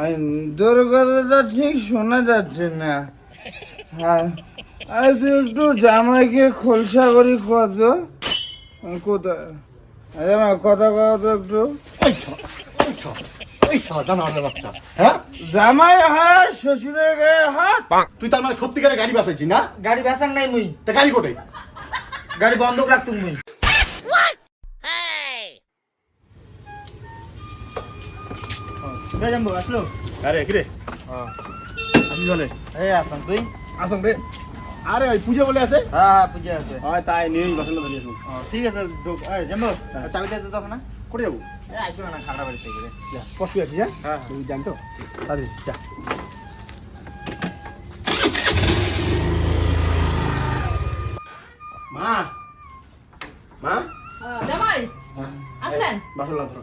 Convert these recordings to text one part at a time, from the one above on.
আর তোর কথাটা ঠিক শোনা যাচ্ছে না। হ্যাঁ। আর তুই একটু জামাইকে খোলসা করি কত কোথায়? আরে মা কথা কত একটু। হ্যাঁ? জামাই শ্বশুরের গায়ে হাত। তুই তার মানে সত্যিকারে গাড়ি বাঁচাইছি না? গাড়ি নাই মুই। তা গাড়ি কোটে গাড়ি বন্ধক রাখছুম মুই। জাম্বু আসলো? আরে কি রে আসি জলে এই আসাম তুই। আসুন রে। আরে ওই পুজো বলে আছে? হ্যাঁ হ্যাঁ পুজো আছে। হয় তাই নিয়েই বাসন ধরিয়ে আসুন ঠিক আছে জাম্বু চাবিটা দে তখন না করে যাব? এই আইসো না খাড়া বাড়ি থেকে রে। কষ্ট আছি হ্যাঁ? হ্যাঁ, তুই তাড়াতাড়ি যা। মা মা। জামাই আসলেন? বাসন ধরো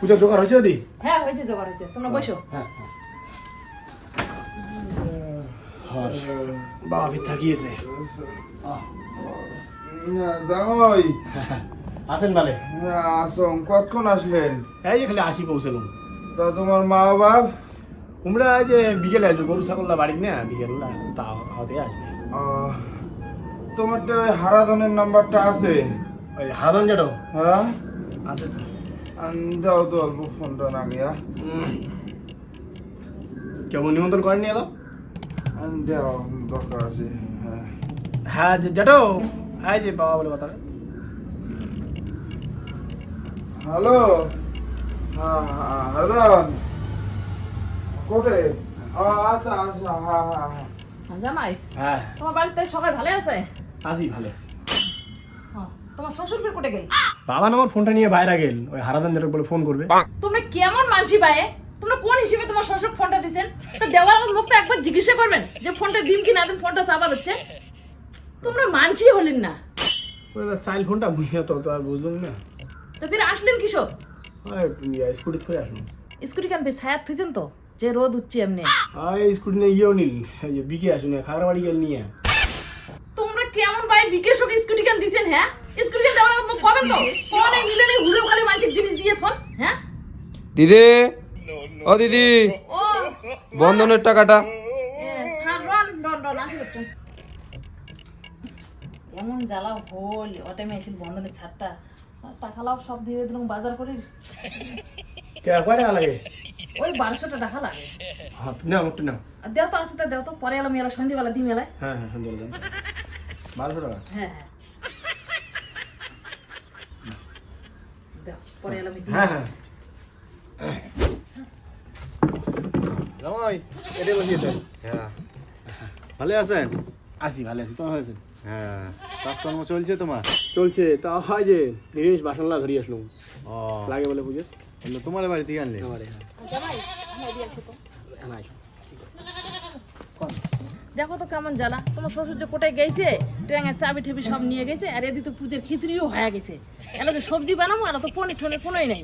পুজো জোগাড় হয়েছে দি হ্যাঁ হয়েছে জোগাড় হয়েছে। তোমরা বসো। হ্যাঁ বাবা ভিত থাকিয়েছে। জামাই। আসেন বালে। আসম কতক্ষণ আসলেন? এই খালি আসি পৌঁছালাম। তা তোমার মা বাপ? তোমরা যে বিকেলে আসবে গরু ছাগলটা বাড়ি না বিকেলটা তা হতে আসবে। তোমার তো ওই হারাধনের নাম্বারটা আছে। ওই হারাধন যেটা হ্যাঁ? আছে দাও তো অল্প ফোনটা না গিয়া কেমন নিমন্ত্রণ করেনি এলো? দাও দরকার আছে হ্যাঁ। হ্যাঁ যে যেটাও এই যে বাবা বলে কথা হ্যালো? হ্যাঁ হ্যাঁ হারাধন কোটে? আ- আচ্ছা আচ্ছা হ্যাঁ হ্যাঁ হ্যাঁ। হ্যাঁ, জামাই হ্যাঁ। তোমার বাড়িতে সবাই ভালো আছে? আসি ভালো আছি। হ্যাঁ, তোমার শ্বশুর ফের কোটে গেল? বাবা আমার ফোনটা নিয়ে বাইরে গেল। ওই হারাধন যেটা বলে ফোন করবে। তোমরা কেমন মানছি ভাই তোমরা কোন হিসেবে তোমার শ্বশুর ফোনটা দিছেন? তো দেওয়ার মুখ তো একবার জিজ্ঞাসা করবেন যে ফোনটা দিন কি না দিন ফোনটা চাপা দিচ্ছে। তোমরা মানছি হলেন না। ওই সাইল ফোনটা বুঝিয়ে তো তো আর বুঝলাম না। তো ফির আসলেন কিসব? ওই স্কুটি করে আসুন। স্কুটি কেন ছায়াত থুইছেন তো? যে রোদ উঠছে এমনি। ওই স্কুটি নিয়ে ইয়েও নিল বিকে আসুন খাগড়া বাড়ি গেল নিয়ে। তোমরা কেমন ভাই বিকেশ ওকে স্কুটি কেন দিছেন হ্যাঁ? কবেন তো? ফোনে মিলে নেই হুদেও খালি মানসিক জিনিস দিয়ে ফোন হ্যাঁ? দিদি? ও দিদি? ও বন্ধনের টাকাটা। এমন জ্বালা হল অটাইমে এসে বন্ধনের ছাড়টা টাকা লাভ সব দিয়ে দিলাম বাজার করি। লাগে? ওই বারোশোটা টাকা লাগে। হ্যাঁ নাও একটু নাও। আর দেও তো আসতে দেও তো। পরে এলাম এলা সন্ধ্যেবেলা দিন এলায় হ্যাঁ হ্যাঁ সন্ধ্যে যান বারোশো টাকা? হ্যাঁ হ্যাঁ দেও পরে এলাম দিন হ্যাঁ হ্যাঁ। জামাই এটাই বসিয়েছেন? হ্যাঁ। ভালো আছেন? আসি ভালো আছি। তোমার হয়েছে হ্যাঁ। কাজকর্ম চলছে তোমার? চলছে। তা হয় যে নিরামিষ বাসনলা ধরিয়ে আসলাম। ও। লাগে বলে তাহলে তোমার বাড়ি থেকে আনলে? আমারে হ্যাঁ। দেখো তো কেমন জ্বালা। তোমার শ্বশুর যে কোটায় গেছে? ট্রেঙের চাবি ঠেবি সব নিয়ে গেছে আর এদিকে তো পুজোর খিচড়িও হয়ে গেছে। এলা তো সবজি বানাবো এলা তো পনির টনির কোনোই নেই।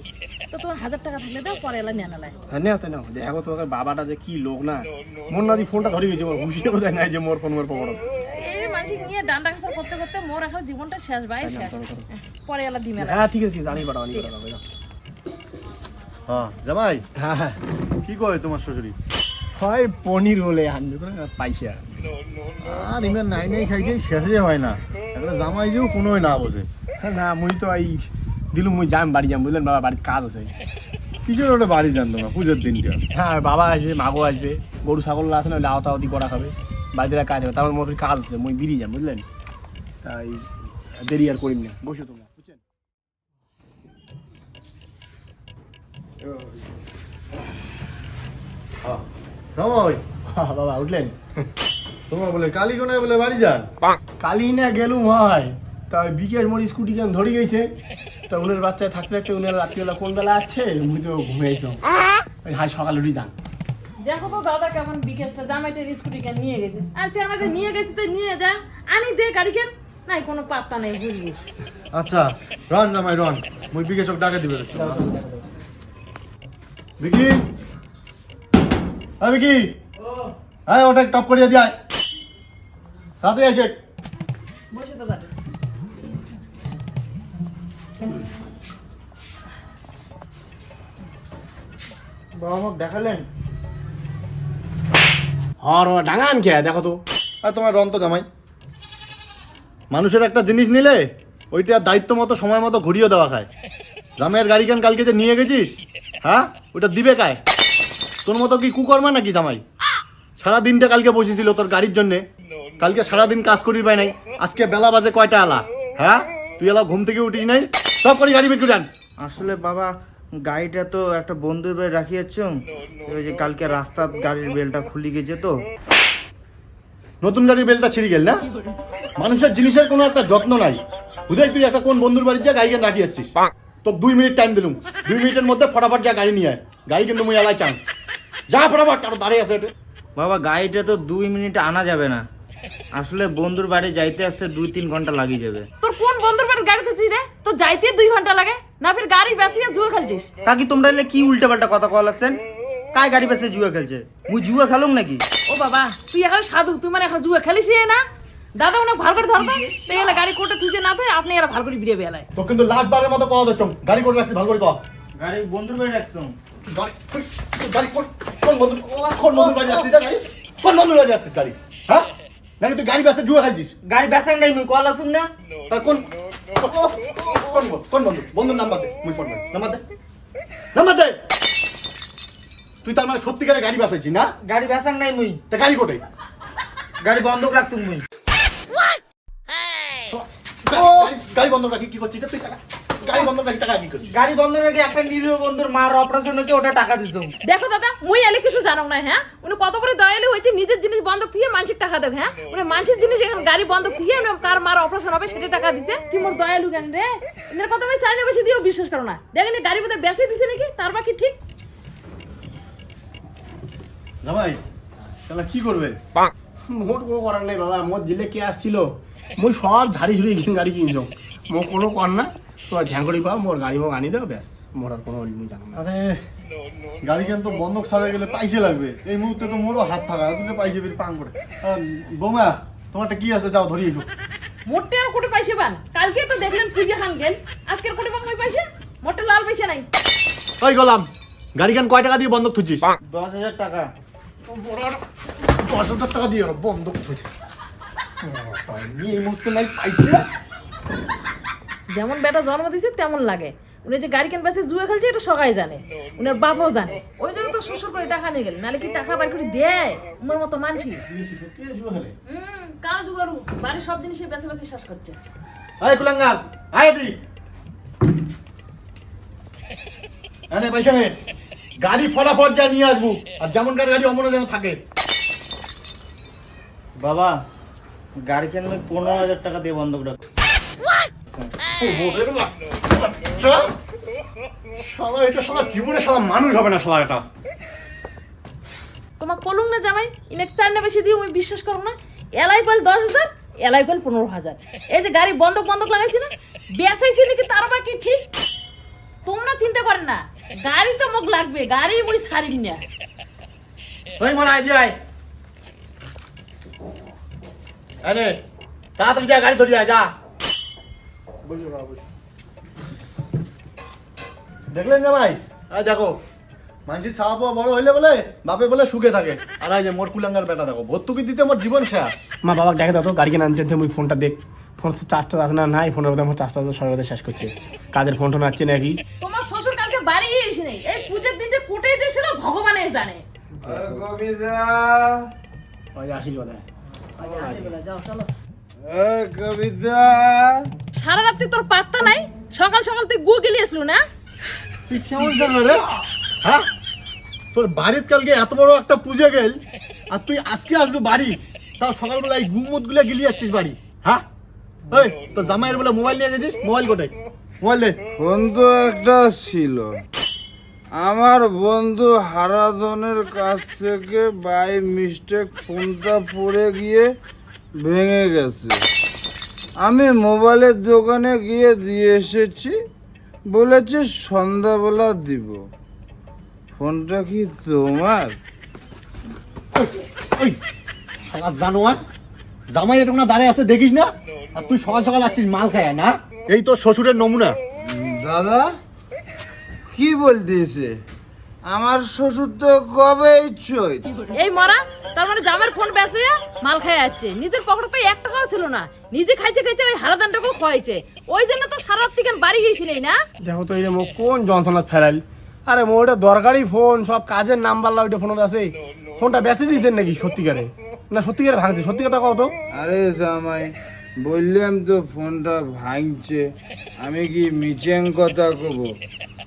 তো তোমার হাজার টাকা থাকলে দাও পরে এলা নিয়ে নেলায় হ্যাঁ নেও তো নাও। দেখো তোমার বাবাটা যে কি লোক না। মোর নাদি ফোনটা ধরে গেছে মোর হুশিয়ে নাই যে মোর ফোন মোর পকড় এই মানুষ নিয়ে ডান্ডা করতে করতে মোর এখন জীবনটা শেষ ভাই শেষ। পরে এলা দি মেলা হ্যাঁ ঠিক আছে জানি বাড়া জানি বাড়া হ্যাঁ জামাই? হ্যাঁ হ্যাঁ। কি করে তোমার শ্বশুরি? হয় পনির বলে আনবে করে পাইছে আর ইমের নাই নাই খাই খাই শেষে হয় না। একটা জামাই যেও কোনোই না বসে। না মুই তো এই দিলু মুই যাম বাড়ি যাম বুঝলেন? বাবা বাড়িতে কাজ আছে। কিসের ওটা বাড়ি যান তোমরা? পুজোর দিনটা হ্যাঁ বাবা আসবে মাগো আসবে। গরু ছাগল আছে না আওতা তাওতি করা খাবে। বাড়িতে কাজ হবে তারপর মোর কাজ আছে মুই বিড়ি যাম বুঝলেন? তাই দেরি আর করিম না। বসো তোমরা বুঝছেন? হ্যাঁ জামাই বাবা উঠলেন। তোমার বলে কালীগোনায় বলে বাড়ি যান? কালি না গেলুম হয়। তা ওই বিকেশ মোর স্কুটি কেন ধরে গেছে? তা উনের বাচ্চায় থাকতে থাকতে উনের রাত্রিবেলা কোন বেলা আছে মুই তো ঘুমিয়েছ। ওই হাই সকাল উঠি যান। দেখো তো দাদা কেমন বিকেশটা জামাইটের স্কুটি কেন নিয়ে গেছে? আর জামাইটা নিয়ে গেছে তো নিয়ে যা আনি দে গাড়ি কেন? নাই কোনো পাত্তা নেই বুঝবি আচ্ছা রন জামাই রন। মুই বিকেশক ডাকে দিবে বিকি? হ্যাঁ বিকি হ্যাঁ ওটা টপ করিয়ে দিয়ে। তাড়াতাড়ি আসে বসে তো গাড়ি বাবা আমাকে দেখালেন? হর ডাঙান কে? দেখো তো। আর তোমার রন্ত জামাই। মানুষের একটা জিনিস নিলে ওইটা দায়িত্ব মতো সময় মতো ঘুরিয়ে দেওয়া খায়। জামাইয়ের গাড়ি কেন কালকে যে নিয়ে গেছিস হ্যাঁ? ওটা দিবে কায়? তোর মতো কি কুকর্মা নাকি জামাই? সারা দিনটা কালকে বসেছিল তোর গাড়ির জন্যে। কালকে সারাদিন কাজ করি পাই নাই। আজকে বেলা বাজে কয়টা আলা? হ্যাঁ? তুই এলা ঘুম থেকে উঠিস নাই? সব করি গাড়ি বিক্রি যান। আসলে বাবা গাড়িটা তো একটা বন্ধুর বাড়ি রাখিয়েছ। ওই যে কালকে রাস্তার গাড়ির বেলটা খুলে গেছে তো। নতুন গাড়ির বেলটা ছিঁড়ে গেল না? মানুষের জিনিসের কোনো একটা যত্ন নাই। বুঝাই তুই একটা কোন বন্ধুর বাড়ি যা গাড়িকে রাখি যাচ্ছিস? তো দুই মিনিট টাইম দিলুম। দুই মিনিটের মধ্যে ফটাফট যা গাড়ি নিয়ে আয়। গাড়ি কিন্তু মুই এলাই চান যা ফটাফট আর দাঁড়িয়ে আছে এটা। বাবা গাড়িটা তো দুই মিনিটে আনা যাবে না। আসলে বন্ধুর বাড়ি যাইতে আসতে দুই তিন ঘণ্টা লাগিয়ে যাবে। তোর কোন বন্ধুর বাড়ির গাড়ি থাকছিস রে? তো যাইতে দুই ঘণ্টা লাগে না ফের গাড়ি বেসিয়ে জুয়া খেলছিস? কাকি তোমরা এলে কি উল্টা পাল্টা কথা কওয়া লাগছেন? কায় গাড়ি পাশে জুয়া খেলছে? মুই জুয়া খেলুম নাকি? ও বাবা তুই এখন সাধু তুই মানে এখন জুয়া খেলিস না। দাদা উনি ভালো করে ধরতো তো। এলা গাড়ি কোটে তুই যে না থাকে আপনি এরা ভালো করে বিড়ে বেলায় তো কিন্তু লাস্ট বারের মতো কওয়া যাচ্ছ গাড়ি করে রাখছি ভালো করে কও গাড়ি বন্ধুর বাড়ি রাখছো। গাড়ি গাড়ি? কোন কোন বন্ধু কোন বন্ধুর বাড়ি যাচ্ছিস গাড়ি কোন বন্ধুর বাড়ি যাচ্ছিস গাড়ি? হ্যাঁ? নাকি তুই গাড়ি বাসে জুয়া খেলছিস? গাড়ি বেসাং নাই মুই কল আসুন না। তার কোন কোন কোন বন্ধু? বন্ধুর নাম্বার দে মুই ফোন নাম্বার দে। নাম্বার দে! তুই তার মানে সত্যিকারে গাড়ি বাসাইছিস না? গাড়ি বেসাং নাই মুই। তা গাড়ি কোটে গাড়ি বন্ধক রাখছুন মুই। গাড়ি- গাড়ি বন্ধ রাখি কি করছিস? তুই গাড়ি বন্ধ রাখি টাকা কি করছিস। গাড়ি বন্ধ রেখে একটা নিরীহ বন্ধুর মার অপারেশন হচ্ছে ওটা টাকা দিছো। দেখো দাদা মুই এলে কিছু জানো না হ্যাঁ? উনি কত বড় দয়ালু হয়েছে নিজের জিনিস বন্ধক দিয়ে মানসিক টাকা দেখ হ্যাঁ? উনি মানসিক জিনিস এখন গাড়ি বন্ধক দিয়ে কার মার অপারেশন হবে সেটা টাকা দিছে। কি মোর দয়ালু কেন রে? এদের কথা আমি চাইলে বেশি দিয়েও বিশ্বাস করো না। দেখেন গাড়ি বোধহয় বেশি দিছে নাকি তার বাকি ঠিক। জামাই তাহলে কি করবে? মোট কোনো করার নেই বাবা। মোট জিলে কে আসছিল? মই সব ঝাড়ি ঝুড়ি গাড়ি কিনছ মো কোনো কর না। তোমার ঝ্যাঙ্কড়ি পাও মোর গাড়ি মোক আনি দাও ব্যাস। মোর আর কোনো মুই জানো না। আরে গাড়ি কেন তো বন্ধক ছাড়া গেলে পয়সা লাগবে? এই মুহূর্তে তো মোরও হাত থাকা তুমি পয়সা বেরিয়ে পাং করে বৌমা তোমারটা কি আছে? যাও ধরিয়ে এসো। মোটে আর কোটে পয়সা পান কালকে তো দেখলেন পুজো খান গেল আজকের কোটে ওই পয়সা মোটে লাল পয়সা নাই। ওই গলাম গাড়ি কেন কয় টাকা দিয়ে বন্ধক থুচ্ছিস দশ হাজার টাকা। দশ হাজার টাকা দিয়ে বন্ধক থুচ্ছিস এই মুহূর্তে নাই পয়সা যেমন বেটা জন্ম দিছে তেমন লাগে। উনি যে গাড়ি কেন বেসে জুয়ে খেলছে এটা সবাই জানে। উনার বাবাও জানে। ওই জন্য তো শ্বশুর করে টাকা নিয়ে গেল। নাহলে কি টাকা বার করে দেয়? উমার মতো মানছি হুম কাল জুগারু বাড়ির সব জিনিসই বেছে বেছে শেষ করছে। আয় কুলাঙ্গাল আয় দি আরে পয়সা নে। গাড়ি ফটাফট যা নিয়ে আসব। আর যেমনকার গাড়ি অমন যেন থাকে। বাবা গাড়ি কেন পনেরো হাজার টাকা দিয়ে বন্ধক রাখো। শালা শালা এটা শালা জীবনে শালা মানুষ হবে না শালা এটা। তোমার পলুং না জামাই? ইনেক চার না বেশি আমি বিশ্বাস করো না? এলাই পাল দশ হাজার এলাই পাল পনেরো হাজার। এই যে গাড়ি বন্ধক বন্ধক লাগাইছি না বেসাইছি নাকি তার বাকি ঠিক তোমরা চিন্তা করেন না গাড়ি তো মোক লাগবে গাড়ি মুই ছাড়ি না। মনে আরে তাড়াতাড়ি যা গাড়ি ধরি যা। দেখলেন জামাই? আয় দেখো মানসি সাহা পাওয়া বড় হইলে বলে বাপে বলে সুখে থাকে। আর এই যে মোর কুলাঙ্গার বেটা দেখো ভর্তুকি দিতে মোর জীবন শেষ মা বাবা দেখে দাও তো গাড়ি কেন আনতে আনতে মুই ফোনটা দেখ। ফোন চার্জটা আছে না নাই ফোনের মধ্যে আমার চার্জটা তো সর্বদা শেষ করছে। কাজের ফোন টোন আছে নাকি? তোমার শ্বশুর কালকে বাড়ি এসে নেই এই পূজার দিন যে ফুটে দিয়েছিল ভগবানে জানে। ওই যে আশীর্বাদ। যাও চলো। সারা রাত্রি তোর পাত্তা নাই? সকাল সকাল তুই গু গেলি আসলো না? তুই কেমন জানো রে? হ্যাঁ? তোর বাড়ির কালকে এত বড় একটা পুজো গেল আর তুই আজকে আসবি বাড়ি তাও সকালবেলা এই গুমতগুলা গিলি যাচ্ছিস বাড়ি হ্যাঁ? ওই তোর জামাইয়ের বলে মোবাইল নিয়ে গেছিস? মোবাইল কোথায়? মোবাইল দে। তো একটা ছিল। আমার বন্ধু হারাধনের কাছ থেকে বাই মিস্টেক ফোনটা পড়ে গিয়ে ভেঙে গেছে। আমি মোবাইলের দোকানে গিয়ে দিয়ে এসেছি। বলেছে সন্ধ্যাবেলা দিব। ফোনটা কি তোমার? জানোয়ার জামাই এটা না দাঁড়িয়ে আছে দেখিস না? আর তুই সকাল সকাল আসছিস মাল খায় না? এই তোর শ্বশুরের নমুনা। দাদা কি বলতেছে আমার শ্বশুর তো কবে চৈত। এই মরা তার মানে জামের ফোন বেসে মাল খাই যাচ্ছে। নিজের পকেটে তো এক টাকাও ছিল না। নিজে খাইছে খাইছে ওই হারাদানটাকেও খাওয়াইছে ওই জন্য তো সারা থেকে বাড়ি গেছিলেই না? দেখো তো এই যে মোক কোন যন্ত্রণা ফেরাইল আরে মোর ওটা দরকারি ফোন সব কাজের নাম্বার ওইটা ফোনত আছে। ফোনটা বেঁচে দিয়েছেন নাকি সত্যিকারে? না সত্যিকারে ভাঙছে। সত্যি কথা কও তো। আরে জামাই বললাম তো ফোনটা ভাঙছে। আমি কি মিচেং কথা কব?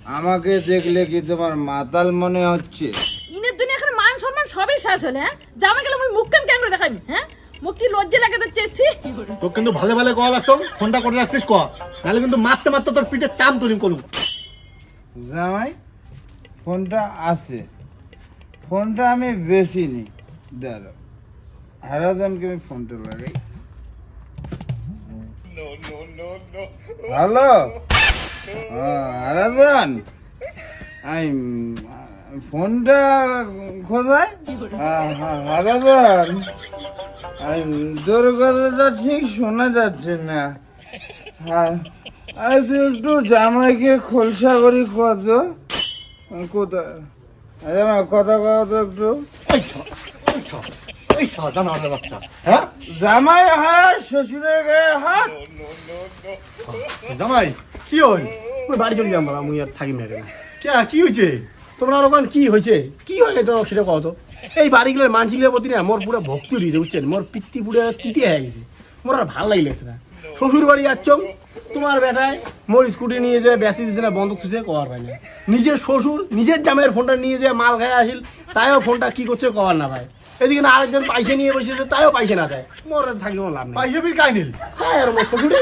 আমাকে দেখলে কি তোমার মাতাল মনে হচ্ছে? ইনের জন্য এখন মান সম্মান সবই শেষ হলে হ্যাঁ? জামা গেলে আমি মুখ কেন কেন করে দেখাবি হ্যাঁ? মুখ কি লজ্জা লাগে তো চেয়েছি তোর কিন্তু ভালো ভালো কল লাগছো ফোনটা করে রাখছিস ক? নাহলে কিন্তু মারতে মারতে তোর পিঠে চাম তুলি করুম জামাই ফোনটা আছে। ফোনটা আমি বেশি নি দাঁড়ো হারাদনকে আমি ফোনটা লাগাই। হ্যালো? হারাদন আমি ফোনটা কোথায়? আমি তোর কথাটা ঠিক শোনা যাচ্ছে না। হ্যাঁ আরে তুই একটু জামাইকে খোলসা করি কত কোথায়? আরে আমার কথা কত একটু। হ্যাঁ? জামাই হাত শ্বশুরের গায়ে হাত। জামাই কি হই মুই বাড়ি চলে যাম বাবা মুই আর থাকি না এখানে। কে কি হয়েছে? তোমরা ওখানে কি হয়েছে? কি হয় না তোমার সেটা কত এই বাড়িগুলোর মানসিকগুলোর প্রতি না মোর পুরো ভক্তি রয়েছে বুঝছেন? মোর পিত্তি পুরো তিতি হয়ে গেছে। মোর আর ভালো লাগিলেছে না। শ্বশুর বাড়ি যাচ্ছ তোমার বেটায় মোর স্কুটি নিয়ে যে বেসি দিছে না বন্ধ খুঁজে কবার পাই না। নিজের শ্বশুর নিজের জামের ফোনটা নিয়ে যে মাল খায় আসিল তাইও ফোনটা কি করছে কবার না ভাই এদিকে না আরেকজন পয়সা নিয়ে বসেছে তাইও পয়সা না দেয়। মোর থাকলে মোর লাভ নেই। পয়সা বির কাই নিল? হ্যাঁ আর মোর শ্বশুরে।